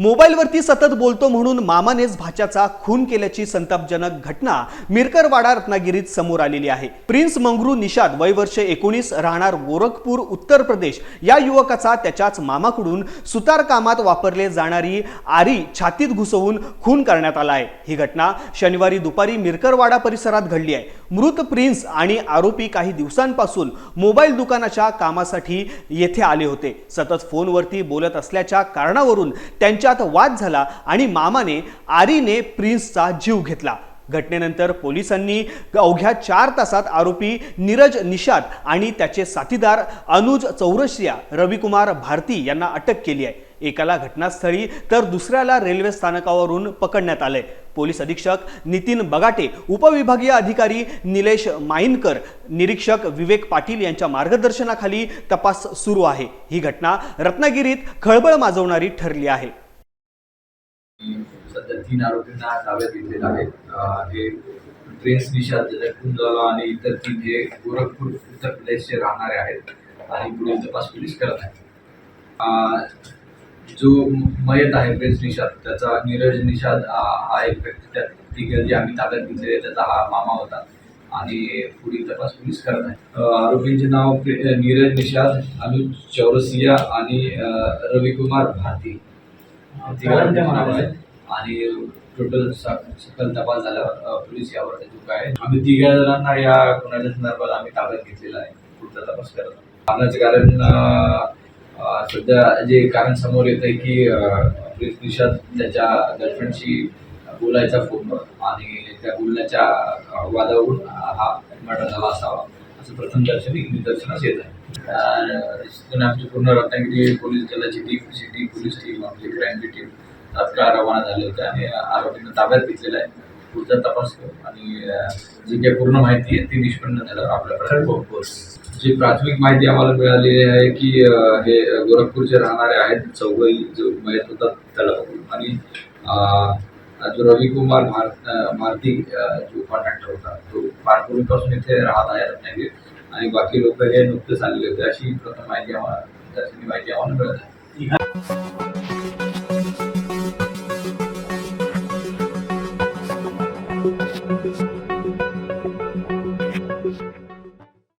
मोबाईलवरती सतत बोलतो म्हणून मामानेच भाच्याचा खून केल्याची संतापजनक घटना मिरकरवाडा रत्नागिरीत समोर आलेली आहे. प्रिन्स मंगरू निषाद वय वर्ष एकोणीस राहणार गोरखपूर उत्तर प्रदेश. या युवकाचा त्याच्याच मामाकडून सुतार कामात वापरले जाणारी आरी छातीत घुसवून खून करण्यात आला आहे. ही घटना शनिवारी दुपारी मिरकरवाडा परिसरात घडली आहे. मृत प्रिन्स आणि आरोपी काही दिवसांपासून मोबाईल दुकानाच्या कामासाठी येथे आले होते. सतत फोनवरती बोलत असल्याच्या कारणावरून त्यांच्या त्यांच्यात वाद झाला आणि मामाने आरीने प्रिन्सचा जीव घेतला. घटनेनंतर पोलिसांनी अवघ्या चार तासात आरोपी नीरज निषाद आणि त्याचे साथीदार अनुज चौरसिया रविकुमार भारती यांना अटक केली आहे. एकाला घटनास्थळी तर दुसऱ्याला रेल्वे स्थानकावरून पकडण्यात आलंय. पोलीस अधीक्षक नितीन बगाटे उपविभागीय अधिकारी निलेश माईनकर निरीक्षक विवेक पाटील यांच्या मार्गदर्शनाखाली तपास सुरू आहे. ही घटना रत्नागिरीत खळबळ माजवणारी ठरली आहे. तर तीन आरोपींना ताब्यात घेतलेलं आहे हे प्रिन्स निषाद ज्याचा झाला आणि इतर तीन हे गोरखपूर उत्तर प्रदेशचे राहणारे आहेत आणि पुढील तपास पोलीस करत आहेत. जो मयत आहे प्रिन्स निषाद त्याचा नीरज निषाद हा एक व्यक्ती त्या तिघे जे आम्ही ताब्यात घेतलेले त्याचा हा मामा होता आणि पुढील तपास पोलीस करत आहेत. आरोपींचे नाव नीरज निषाद अनुज चौरसिया आणि रविकुमार भारती तिघांच्या नाव आहेत आणि टोटल सकल तपास झाल्यावर पोलीस यावर. अचूक आहे आम्ही तिघ्या जणांना या गुन्ह्याच्या संदर्भात आम्ही ताब्यात घेतलेला आहे. पुढचा तपास करत आहोत. कारण सध्या जे कारण समोर येत आहे की अ, निषाद त्याच्या गर्लफ्रेंडशी बोलायचा फोनवर आणि त्या बोलण्याच्या वादावरून हा मर्डर झाला असावा. असं प्रथम दर्शनी निदर्शनास येत आहे. आमची पूर्ण रत्नागिरी पोलीस दलाची टीम सिटी पोलीस टीम आपली क्राईमची टीम तात्काळ रवाना झाले होते आणि आरोपींना ताब्यात घेतलेला आहे. पुढचा तपास करू. आणि जी काही पूर्ण माहिती आहे ती निष्पन्न झाल्यावर आपल्याकडे पोहोच जी प्राथमिक माहिती आम्हाला मिळालेली आहे की हे गोरखपूरचे राहणारे आहेत चौघही जो मयत होता त्याला आणि जो रविकुमार भारती अ, जो कॉन्ट्रॅक्टर होता तो फार पूर्वीपासून इथे राहत आहे रत्नागिरीत. आणि बाकी लोक हे नुकतेच आलेले होते. अशी प्रथम माहिती आम्हाला त्याची माहिती आम्हाला मिळत आहे.